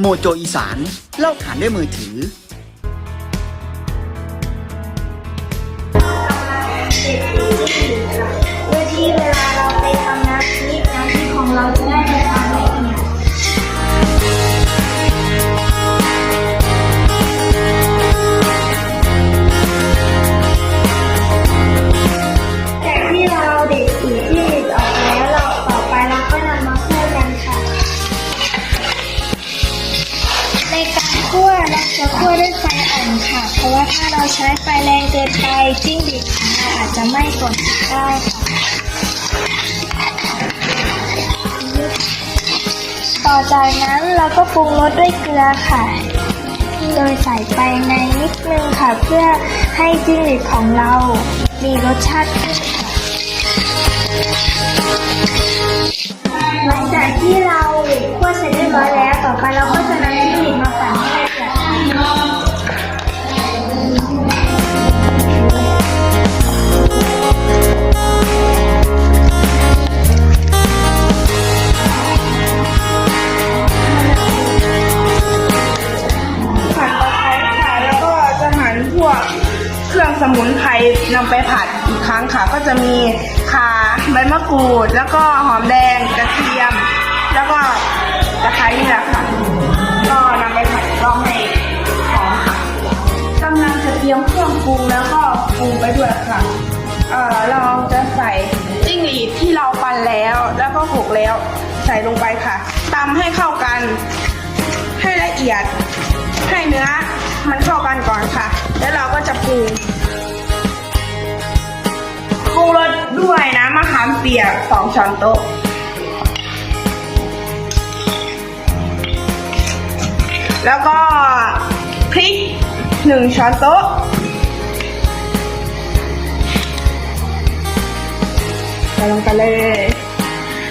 โมโจอีสานเล่าขานด้วยมือถือ เพราะว่าถ้าเราใช้ไฟแรงเกินไปจิ้งหรีดของเราอาจจะไม้ก่อนได้ค่ะต่อจากนั้นเราก็ปรุงรสด้วยเกลือค่ะ โดยใส่ไปในนิดนึงค่ะเพื่อให้จิ้งหรีดของเรา มีรสชาติขึ้นค่ะ รื่องสมุนไพรนำไปผัดอีกครั้งค่ะ ก็จะมีข่าใบมะกรูด แล้วก็หอมแดงกระเทียม แล้วก็ตะไคร้นี่แหละค่ะ ก็นำไปผัดก็ให้หอมค่ะกำลังจะเตรียมเครื่องปรุงแล้วก็ปรุงไปด้วยค่ะเอ่อเราจะใส่จิ้งหรีดที่เราปั่นแล้วแล้วก็โขลกแล้วใส่ลงไปค่ะตำให้เข้ากัน ให้ละเอียดให้เนื้อ มันเข้ากันก่อนค่ะ แล้วเราก็จะปรุงปรุงรสด้วยน้ำมะขามเปียกสองช้อนโต๊ะแล้วก็พริกหนึ่งช้อนโต๊ะ ใส่ลงไปเลย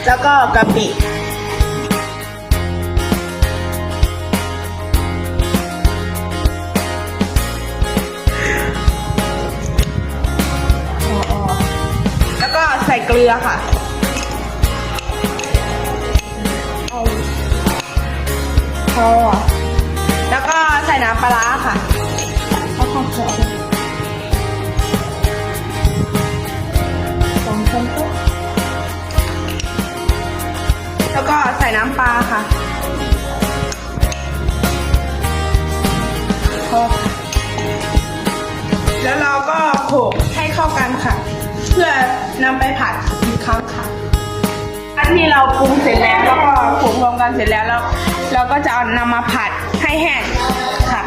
แล้วก็กะปิ ส่เกลือค่ะพอแล้วก็ใส่น้ำปลาค่ะเอาข้าวเขียวสองช้อนโต๊ะแล้วก็ใส่น้ำปลาค่ะพอแล้วเรา เพื่อนำไปผัดอีกครั้งค่ะ อันที่เราปรุงเสร็จแล้วแล้วก็โขลกรวมกันเสร็จแล้วแล้วเราก็จะเอานำมาผัดให้แห้งค่ะ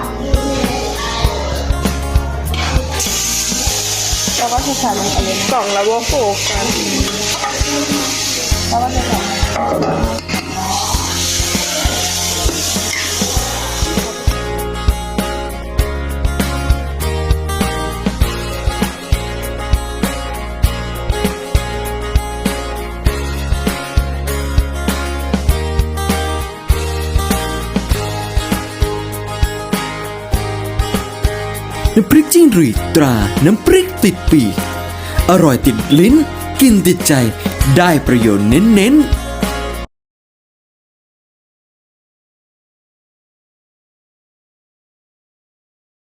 เราก็จะใส่ลงไปเลยกล่องแล้วก็โขลกกันแล้วก็จะใส่ น้ำพริกจิ้งหรีดตราน้ำพริกติดปีกอร่อยติดลิ้น กินติดใจ ได้ประโยชน์เน้นๆ